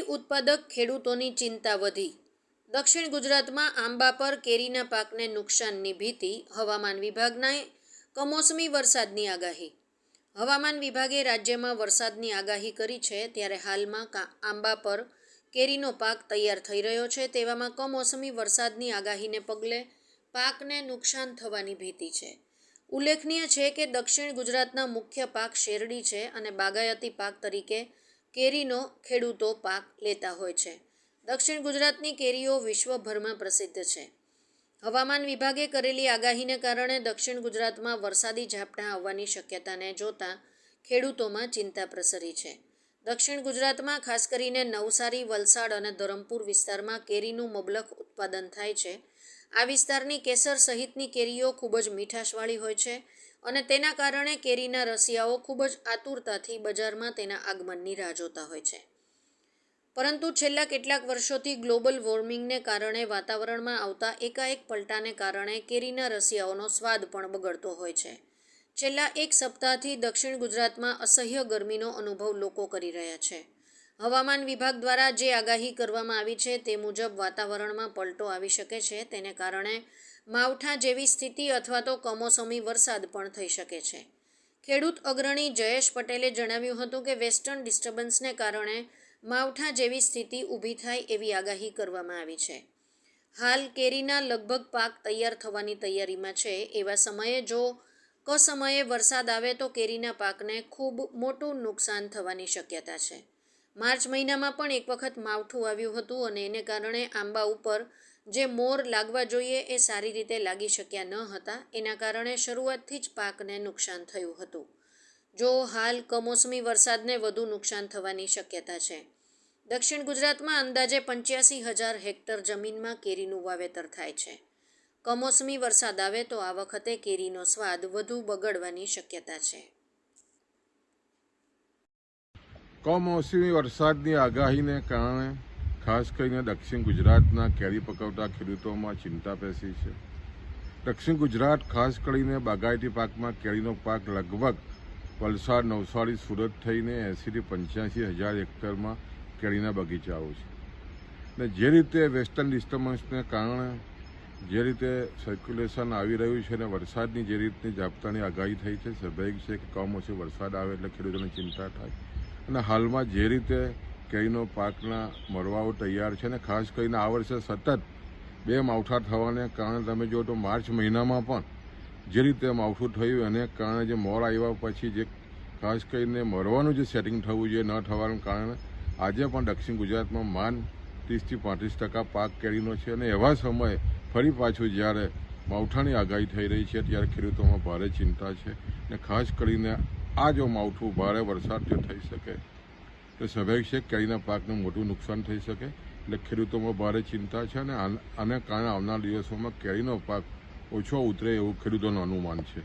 ઉત્પાદક ખેડૂતોની ચિંતા વધી. દક્ષિણ ગુજરાતમાં આંબા પર કેરીના પાકને નુકસાનની ભીતિ હવામાન વિભાગના કમોસમી વરસાદની આગાહી. હવામાન વિભાગે રાજ્યમાં વરસાદની આગાહી કરી છે ત્યારે હાલમાં કા- આંબા પર કેરીનો પાક તૈયાર થઈ રહ્યો છે તેવામાં કમોસમી વરસાદની આગાહીને પગલે પાકને નુકસાન થવાની ભીતિ છે. ઉલ્લેખનીય છે કે દક્ષિણ ગુજરાતના મુખ્ય પાક શેરડી છે અને બાગાયતી પાક તરીકે કેરીનો ખેડૂતો પાક લેતા હોય છે. દક્ષિણ ગુજરાતની કેરીઓ વિશ્વભરમાં પ્રસિદ્ધ છે. હવામાન વિભાગે કરેલી આગાહીને કારણે દક્ષિણ ગુજરાતમાં વરસાદી ઝાપટા આવવાની શક્યતાને જોતા ખેડૂતોમાં ચિંતા પ્રસરી છે. દક્ષિણ ગુજરાતમાં ખાસ કરીને નવસારી, વલસાડ અને ધરમપુર વિસ્તારમાં કેરીનું મબલખ ઉત્પાદન થાય છે. આ વિસ્તારની કેસર સહિતની કેરીઓ ખૂબ જ મીઠાશવાળી હોય છે અને તેના કારણે કેરીના રસિયાઓ ખૂબ જ આતુરતાથી બજારમાં તેના આગમનની રાહ જોતા હોય છે. પરંતુ છેલ્લા કેટલાક વર્ષોથી ગ્લોબલ વોર્મિંગને કારણે વાતાવરણમાં આવતા એકાએક પલટાને કારણે કેરીના રસિયાઓનો સ્વાદ પણ બગડતો હોય છે. છેલ્લા એક સપ્તાહથી દક્ષિણ ગુજરાતમાં અસહ્ય ગરમીનો અનુભવ લોકો કરી રહ્યા છે. હવામાન વિભાગ દ્વારા જે આગાહી કરવામાં આવી છે તે મુજબ વાતાવરણમાં પલટો આવી શકે છે. તેને કારણે માવઠા જેવી સ્થિતિ અથવા તો કમોસમી વરસાદ પણ થઈ શકે છે. ખેડૂત અગ્રણી જયેશ પટેલે જણાવ્યું હતું કે વેસ્ટર્ન ડિસ્ટર્બન્સને કારણે માવઠા જેવી સ્થિતિ ઊભી થાય એવી આગાહી કરવામાં આવી છે. હાલ કેરીના લગભગ પાક તૈયાર થવાની તૈયારીમાં છે. એવા સમયે જો કસમયે વરસાદ આવે તો કેરીના પાકને ખૂબ મોટું નુકસાન થવાની શક્યતા છે. માર્ચ મહિનામાં પણ એક વખત માવઠું આવ્યું હતું અને એને કારણે આંબા ઉપર જે મોર લાગવા જોઈએ એ સારી રીતે લાગી શક્યા ન હતા. એના કારણે શરૂઆતથી જ પાકને નુકસાન થયું હતું. જો હાલ કમોસમી વરસાદને વધુ નુકસાન થવાની શક્યતા છે. દક્ષિણ ગુજરાતમાં અંદાજે પંચ્યાસી હજાર હેક્ટર જમીનમાં કેરીનું વાવેતર થાય છે. કમોસમી વરસાદ આવે તો આ વખતે કેરીનો સ્વાદ વધુ બગડવાની શક્યતા છે. કમોસમી વરસાદની આગાહીને કારણે ખાસ કરીને દક્ષિણ ગુજરાતના કેરી પકવતા ખેડૂતોમાં ચિંતા પેસી છે. દક્ષિણ ગુજરાત ખાસ કરીને બાગાયતી પાકમાં કેરીનો પાક લગભગ વલસાડ, નવસારી, સુરત થઈને એંસીથી પંચ્યાસી હજાર હેક્ટરમાં કેરીના બગીચાઓ છે. ને જે રીતે વેસ્ટર્ન ડિસ્ટર્બન્સને કારણે જે રીતે સર્ક્યુલેશન આવી રહ્યું છે અને વરસાદની જે રીતની ઝાપટાની આગાહી થઈ છે, સ્વાભાવિક છે કે કમોસમી વરસાદ આવે એટલે ખેડૂતોને ચિંતા થાય. અને હાલમાં જે રીતે કેરીનો પાકના મરવાઓ તૈયાર છે ને ખાસ કરીને આ વર્ષે સતત બે માવઠા થવાને કારણે તમે જો તો માર્ચ મહિનામાં પણ જે રીતે માવઠું થયું એને કારણે જે મોર આવ્યા પછી જે ખાસ કરીને મરવાનું જે સેટિંગ થવું જોઈએ ન થવાનું કારણે આજે પણ દક્ષિણ ગુજરાતમાં માન ત્રીસથી પાંત્રીસ ટકા પાક કેરીનો છે અને એવા સમયે ફરી પાછું જ્યારે માવઠાની આગાહી થઈ રહી છે ત્યારે ખેડૂતોમાં ભારે ચિંતા છે ને ખાસ કરીને આ જો માવઠું ભારે વરસાદ જો થઈ શકે, તો સ્વાભાવિક છે કેળીના પાકને મોટું નુકસાન થઈ શકે? એટલે ખેડૂતોમાં ભારે ચિંતા છે અને આને કારણે આવનાર દિવસોમાં કેરીનો પાક ઓછો ઉતરે એવું ખેડૂતોનું અનુમાન છે.